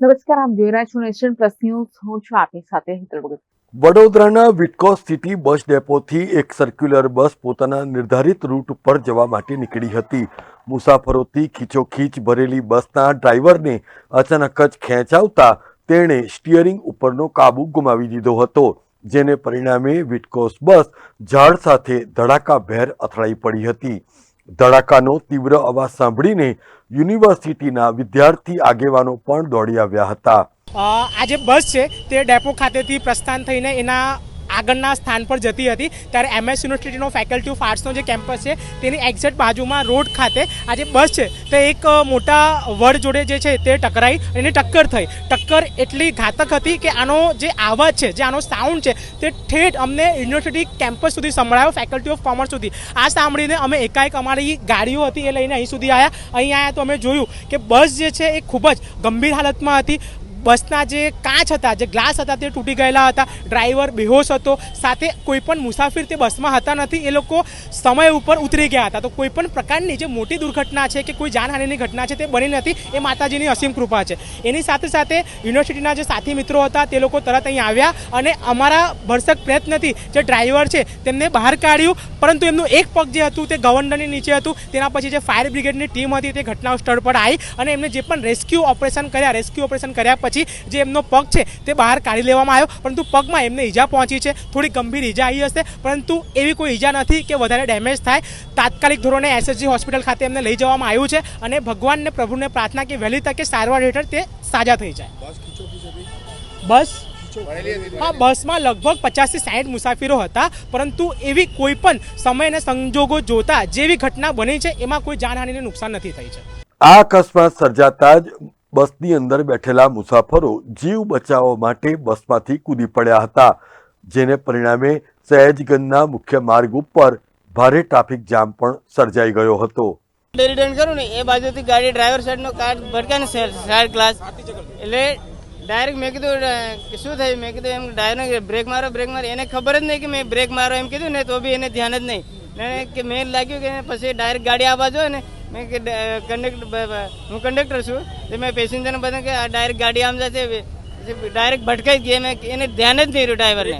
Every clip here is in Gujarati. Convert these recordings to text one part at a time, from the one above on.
નમસ્કાર, આપ જોઈ રહ્યા છો નેશન પ્લસ ન્યૂઝ. હું છું આપની સાથે હિતલ ભગત. વડોદરાના વિટકો સિટી બસ ડેપોથી એક સર્ક્યુલર બસ પોતાના નિર્ધારિત રૂટ પર જવા માટે નીકળી હતી. મુસાફરોથી ખીચોખીચ ભરેલી બસના ડ્રાઈવરને અચાનક જ ખેંચાવતા તેણે સ્ટીયરિંગ ઉપરનો કાબુ ગુમાવી દીધો હતો, જેને પરિણામે વિટકોસ બસ ઝાડ સાથે ધડાકાભેર અથડાઈ પડી હતી. ધડાકાનો તીવ્ર અવાજ સાંભળીને યુનિવર્સિટીના વિદ્યાર્થી આગેવાનો પણ દોડી આવ્યા હતા. આ જે બસ છે તે ડેપો ખાતેથી પ્રસ્થાન થઈને એના આગળના સ્થાન પર જતી હતી. ત્યારે એમએસ યુનિવર્સિટીનો ફેકલ્ટી ઓફ આર્ટ્સનો જે કેમ્પસ છે, તેની એક્ઝેક્ટ બાજુમાં રોડ ખાતે આ જે બસ છે. તે એક મોટા વડ જોડે જે છે, તે ટકરાઈ અને ટક્કર થઈ. ટક્કર એટલી ઘાતક હતી કે આનો જે આવાજ છે, જે આનો સાઉન્ડ છે, તે ઠેઠ અમને યુનિવર્સિટી કેમ્પસ સુધી સંભળાયો ફેકલ્ટી ઓફ કોમર્સ સુધી. આ સાંભળીને અમે એકાએક અમારી ગાડીઓ હતી એ લઈને અહીં સુધી આવ્યા અહીં આવ્યા તો અમે જોયું કે બસ જે છે, એ ખૂબ જ ગંભીર હાલતમાં હતી. બસના જે કાચ હતા, જે ગ્લાસ હતા તે તૂટી ગયેલા હતા. ડ્રાઈવર બેહોશ હતો. સાથે કોઈ પણ મુસાફિર તે બસમાં હતા નથી. એ લોકો સમય ઉપર ઉતરી ગયા હતા. તો કોઈ પણ પ્રકારની જે મોટી દુર્ઘટના છે કે કોઈ જાનહાનિની ઘટના છે તે બની નથી, એ માતાજીની અસીમ કૃપા છે. એની સાથે સાથે યુનિવર્સિટીના જે સાથી મિત્રો હતા તે લોકો તરત અહીં આવ્યા અને અમારા ભરસક પ્રયત્નથી જે ડ્રાઈવર છે તેમને બહાર કાઢ્યું. પરંતુ એમનું એક પગ જે હતું તે ગવર્નરની નીચે હતું. તેના પછી જે ફાયર બ્રિગેડની ટીમ હતી તે ઘટના સ્થળ પર આવી અને એમને જે પણ રેસ્ક્યુ ઓપરેશન કર્યા, રેસ્ક્યુ ઓપરેશન કર્યા પછી જે એમનો પગ છે તે બહાર કાઢી લેવામાં આવ્યો પરંતુ પગમાં એમને ઈજા પહોંચી છે. થોડી ગંભીર ઈજા આવી હશે પરંતુ એવી કોઈ ઈજા નથી કે વધારે ડેમેજ થાય. તાત્કાલિક ધોરણે એસએસજી હોસ્પિટલ ખાતે એમને લઈ જવામાં આવ્યું છે અને ભગવાનને પ્રભુને પ્રાર્થના કે વહેલી તકે સારવાર હેઠળ તે સાજા થઈ જાય. બસ હા બસમાં લગભગ પચાસથી સાઠ મુસાફરો હતા પરંતુ એવી કોઈ પણ સમય અને સંજોગો જોતા જેવી ઘટના બની છે એમાં કોઈ જાનહાનિને નુકસાન નથી થઈ છે. આ અકસ્માત સર્જાતા જ બસની અંદર બેઠેલા મુસાફરો જીવ બચાવવા માટે બસમાંથી કૂદી પડ્યા હતા, જેને પરિણામે સહેજગંજના મુખ્ય માર્ગ ઉપર ભારે ટ્રાફિક જામ પણ સર્જાઈ ગયો હતો. રિટર્ન કરું ને, એ બાજુથી ગાડી ડ્રાઈવર સાઈડનો કાર ભટકા ને સાઈડ ગ્લાસ એટલે ડાયરેક્ટ મેં કીધું શું થયું? મેં કીધું, એમ ડાયરેક્ટ બ્રેક મારો બ્રેક મારો. એને ખબર જ નહીં કે મેં બ્રેક મારો એમ કીધું ને, તો બી એને ધ્યાન જ નહીં. કે મેં લાગ્યું કે પછી ડાયરેક્ટ ગાડી આવવા જોઈએ ને મેં કે કંડક્ટર હું કંડક્ટર છું. તો મેં પેસેન્જરને બધા કે આ ડાયરેક્ટ ગાડી આમ જશે ડાયરેક્ટ ભટકાઈ ગઈ. મેં એને ધ્યાન જ નહીં રહ્યું ડ્રાઈવરને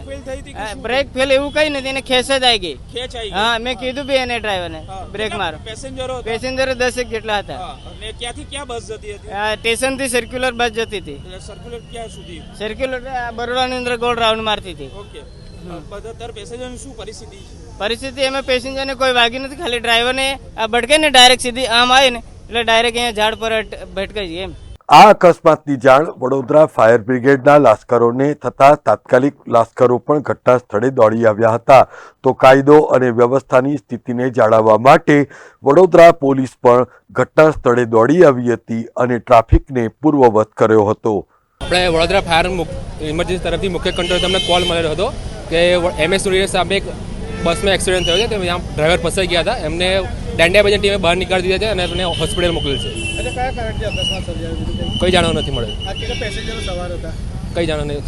બ્રેક ફેલ એવું કઈ નથી એને ખેંચ જ આવી ગઈ. હા મેં કીધું બી એને ડ્રાઈવરને બ્રેક મારો. પેસેન્જરો પેસેન્જરો દસેક જેટલા હતા. ક્યાંથી ક્યાં બસ જતી હતી? સ્ટેશન સ્ટેશનથી સર્ક્યુલર બસ જતી હતી. સર્ક્યુલર ક્યાં સુધી? સર્ક્યુલર બરોડાની અંદર ગોળ રાઉન્ડ મારતી હતી. ઓકે. બધા પેસેન્જરની શું પરિસ્થિતિ? છે પરિસ્થિતિ એમાં પેસેન્જરને કોઈ વાગી નથી. ખાલી ડ્રાઈવરને આ ભટકાઈને ડાયરેક્ટ સીધી આમ આવે ને એટલે ડાયરેક્ટ અહીંયા ઝાડ પર ભટકાઈ ગઈ એમ. આ અકસ્માતની જાણ વડોદરા ફાયર બ્રિગેડના લાશ્કરોને થતા તાત્કાલિક લાશ્કરો પણ ઘટના સ્થળે દોડી આવ્યા હતા. તો કાયદો અને વ્યવસ્થાની સ્થિતિને જાળવવા માટે વડોદરા પોલીસ પણ ઘટના સ્થળે દોડી આવી હતી અને ટ્રાફિકને પૂર્વવત કર્યો હતો. આપણે વડોદરા ફાયર ઇમરજન્સી તરફથી મુખ્ય કંટ્રોલ તમને કોલ મળેલો હતો કે એમએસ સામે એક બસમાં એક્સિડન્ટ થયો છે તે ત્યાં ડ્રાઈવર ફસાઈ ગયા હતા. એમને દાંડિયા બજાર ટીમે બહાર નીકાળી દીધા છે અને એમને હોસ્પિટલ મોકલેલ છે. કઈ? જાણવા નથી મળ્યું. કઈ જાણવા નહીં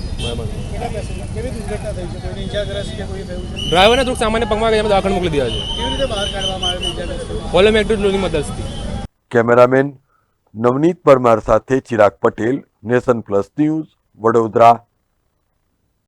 ડ્રાઈવરને થોડુંક સામાન્ય પગમાં ગયા દવાખાને મોકલી દીધા છે. પોલોમેટ્રિકની મદદથી. કેમેરામેન નવનીત પરમાર સાથે Chirag Patel nation plus news Vadodara.